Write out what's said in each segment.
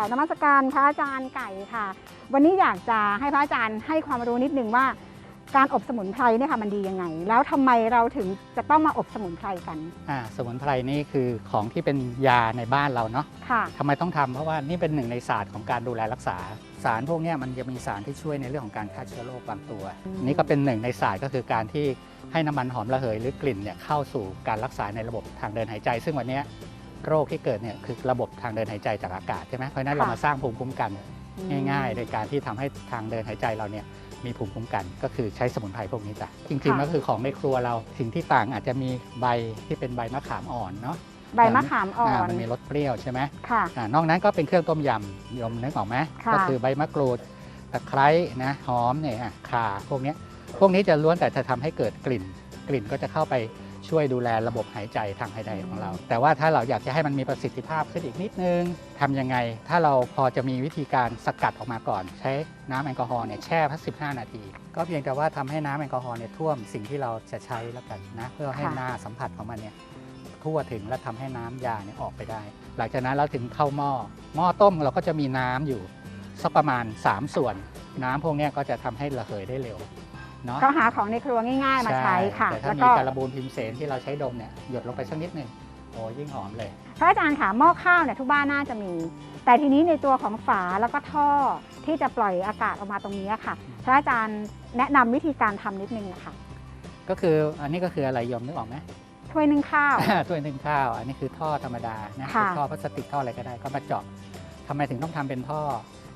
ค่ะนมัสการพระอาจารย์ไก่ค่ะ วันนี้อยากจะให้พระอาจารย์ให้ความรู้นิดนึงว่า การอบสมุนไพรเนี่ยค่ะมันดียังไง แล้วทำไมเราถึงจะต้องมาอบสมุนไพรกันอ่าสมุนไพรนี่คือของที่เป็นยาในบ้านเราเนาะค่ะทำไมต้องทำเพราะว่านี่เป็นหนึ่งในศาสตร์ของการดูแลรักษา สารพวกเนี้ยมันจะมีสารที่ช่วยในเรื่องของการฆ่าเชื้อโรคบางตัวอืมนี่ก็เป็นหนึ่งในศาสตร์ก็คือการที่ให้น้ำมันหอมระเหยหรือกลิ่นเนี่ยเข้าสู่การรักษาในระบบทางเดินหายใจ ซึ่งวันเนี้ย โรคที่เกิดเนี่ยคือระบบทางเดินหายใจจากอากาศใช่ไหมเพราะฉะนั้นเรามาสร้างภูมิคุ้มกันง่ายๆ โดยการที่ทำให้ทางเดินหายใจเราเนี่ยมีภูมิคุ้มกันก็คือใช้สมุนไพรพวกนี้จ้ะจริงๆก็คือของในครัวเราสิ่งที่ต่างอาจจะมีใบที่เป็นใบมะขามอ่อนเนาะใบมะขามอ่ออ่านมันมีรสเปรี้ยวใช่ไหมค่ะอ่านอกนั้นก็เป็นเครื่องต้มยำยมนึกออกไหมค่ะก็คือใบมะกรูดตะไคร้นะหอมเนี่ยอะข่าพวกเนี้ยพวกนี้จะล้วนแต่จะทำให้เกิดกลิ่น กลิ่นก็จะเข้าไป ช่วยดูแลระบบหายใจทางหายใจของเรา แต่ว่าถ้าเราอยากจะให้มันมีประสิทธิภาพขึ้นอีกนิดนึงทำยังไง ถ้าเราพอจะมีวิธีการสกัดออกมาก่อน ใช้น้ำแอลกอฮอล์เนี่ยแช่พัก15 นาที ก็เพียงแต่ว่าทำให้น้ำแอลกอฮอล์เนี่ยท่วมสิ่งที่เราจะใช้แล้วกันนะเพื่อให้ค่ะหน้าสัมผัสของมันเนี่ยทั่วถึงและทำให้น้ำยาเนี่ยออกไปได้ หลังจากนั้นเราถึงเข้าหม้อ หม้อต้มเราก็จะมีน้ำอยู่สักประมาณ 3 ส่วน น้ำพวกนี้ก็จะทำให้ระเหยได้เร็ว เนาะก็หาของในครัวง่ายๆมาใช้ค่ะ แต่แล้ถ้าวมีก็การบูนพิมเสนที่เราใช้ดมเนี่ยหยดลงไปสักนิดหนึ่งโอ้ยิ่งหอมเลย พระอาจารย์ค่ะหม้อข้าวเนี่ยทุกบ้านน่าจะมี แต่ทีนี้ในตัวของฝาแล้วก็ท่อที่จะปล่อยอากาศออกมาตรงนี้ค่ะ พระอาจารย์แนะนำวิธีการทำนิดนึงนะคะก็คืออันนี้ก็คืออะไรยมนึกออกไหม ถ้วยนึ่งข้าว ถ้วยนึ่งข้าว อันนี้คือท่อธรรมดานะค่ะเป็นท่อพลาสติกท่ออะไรก็ได้ก็มาเจาะทำไมถึงต้องทำเป็นท่อ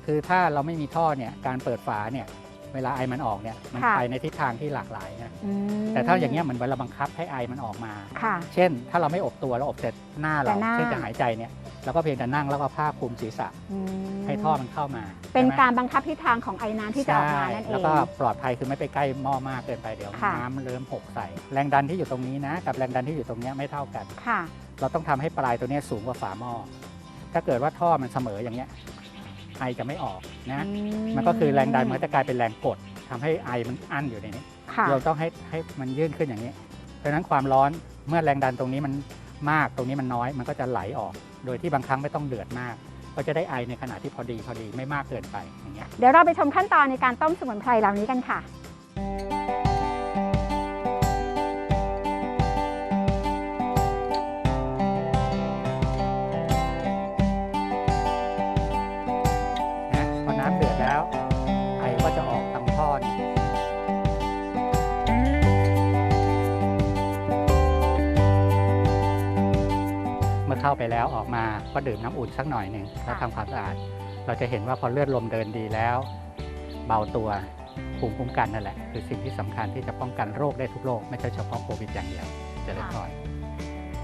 คือถ้าเราไม่มีท่อเนี่ยการเปิดฝาเนี่ย เวลาไอมันออกเนี่ยมันไปในทิศทางที่หลากหลายนะอืม แต่ถ้าอย่างเงี้ยเหมือนเวลาบังคับให้ไอมันออกมา ค่ะเช่น ถ้าเราไม่อบตัวเราอบเสร็จหน้าเราแต่หน้า เช่นจะหายใจเนี่ยเราก็เพียงแต่นั่งแล้วก็ผ้าคลุมศีรษะอืมให้ท่อมันเข้ามาเป็นใช่ไหมการบังคับทิศทางของไอ้น้ำที่จะออกมาใช่นั่นเอแล้วง ก็ปลอดภัยคือไม่ไปใกล้หม้อมากเกินไปเดี๋ยวค่ะ น้ำเริ่มหกใส่แรงดันที่อยู่ตรงนี้นะ กับแรงดันที่อยู่ตรงเนี้ยไม่เท่ากัน ค่ะ เราต้องทำให้ปลายตัวเนี้ยสูงกว่าฝาหม้อถ้าเกิดว่าท่อมันเสมออย่างเงี้ย ไอจะไม่ออกนะ มันก็คือแรงดันมันก็จะกลายเป็นแรงกดทำให้ไอมันอั้นอยู่ในนี้ค่ะเราต้องให้ให้มันยื่นขึ้นอย่างนี้ เพราะฉะนั้นความร้อนเมื่อแรงดันตรงนี้มันมากตรงนี้มันน้อย มันก็จะไหลออก โดยที่บางครั้งไม่ต้องเดือดมากก็จะได้ไอในขณะที่พอดีพอดีไม่มากเกินไปอย่างเงี้ยเดี๋ยวเราไปชมขั้นตอนในการต้มสมุนไพรเหล่านี้กันค่ะนะ เมื่อเข้าไปแล้วออกมาก็ดื่มน้ำอุ่นสักหน่อยหนึ่งแล้วทำความสะอาด เราจะเห็นว่าพอเลือดลมเดินดีแล้ว เบาตัวภูมิคุ้มกันนั่นแหละคือสิ่งที่สำคัญที่จะป้องกันโรคได้ทุกโรคไม่ใช่เฉพาะโควิดอย่างเดียวเจะได้พร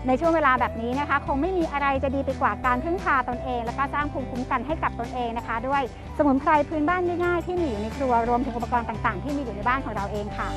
ในช่วงเวลาแบบนี้นะคะ คงไม่มีอะไรจะดีไปกว่าการพึ่งพาตนเอง และก็สร้างภูมิคุ้มกันให้กับตนเองนะคะ ด้วยสมุนไพรพื้นบ้านง่ายๆที่มีอยู่ในครัวรวมถึงอุปกรณ์ต่างๆ ที่มีอยู่ในบ้านของเราเองค่ะ